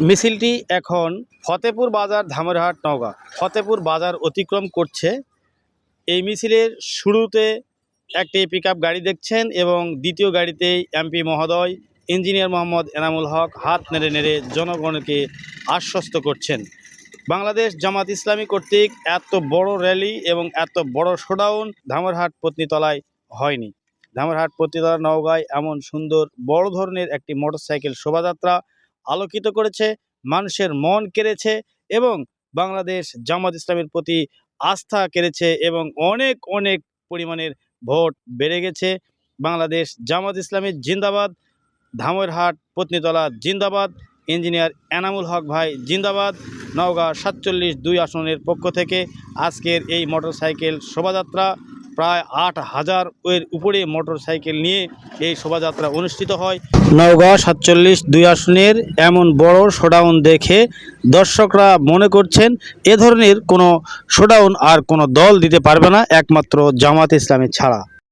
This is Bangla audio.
মিছিলটি এখন ফতেপুর বাজার ধামরহাট নওগাঁ। ফতেপুর বাজার অতিক্রম করছে। এই মিছিলের শুরুতে একটি পিক গাড়ি দেখছেন এবং দ্বিতীয় গাড়িতে এমপি মহোদয় ইঞ্জিনিয়ার মোহাম্মদ এনামুল হক হাত নেড়ে নেড়ে জনগণকে আশ্বস্ত করছেন। বাংলাদেশ জামাত ইসলামী কর্তৃক এত বড় র্যালি এবং এত বড় শোডাউন ধামরহাট পত্নীতলায় হয়নি। ধামরহাট পত্নীতলা নওগাঁয় এমন সুন্দর বড় ধরনের একটি মোটরসাইকেল শোভাযাত্রা আলোকিত করেছে, মানুষের মন কেড়েছে এবং বাংলাদেশ জামাত ইসলামের প্রতি আস্থা কেড়েছে এবং অনেক অনেক পরিমাণের ভোট বেড়ে গেছে। বাংলাদেশ জামাত ইসলামের জিন্দাবাদ, ধামরহাট পত্নীতলা জিন্দাবাদ, ইঞ্জিনিয়ার এনামুল হক ভাই জিন্দাবাদ, নওগাঁ সাতচল্লিশ দুই আসনের পক্ষ থেকে আজকের এই মোটরসাইকেল শোভাযাত্রা প্রায় আট হাজার এর উপরে মোটর সাইকেল নিয়ে এই শোভাযাত্রা অনুষ্ঠিত হয়। নওগাঁ সাতচল্লিশ দুই আসনের এমন বড় শোডাউন দেখে দর্শকরা মনে করছেন এ ধরনের কোনো শোডাউন আর কোনো দল দিতে পারবে না, একমাত্র জামাত ইসলামের ছাড়া।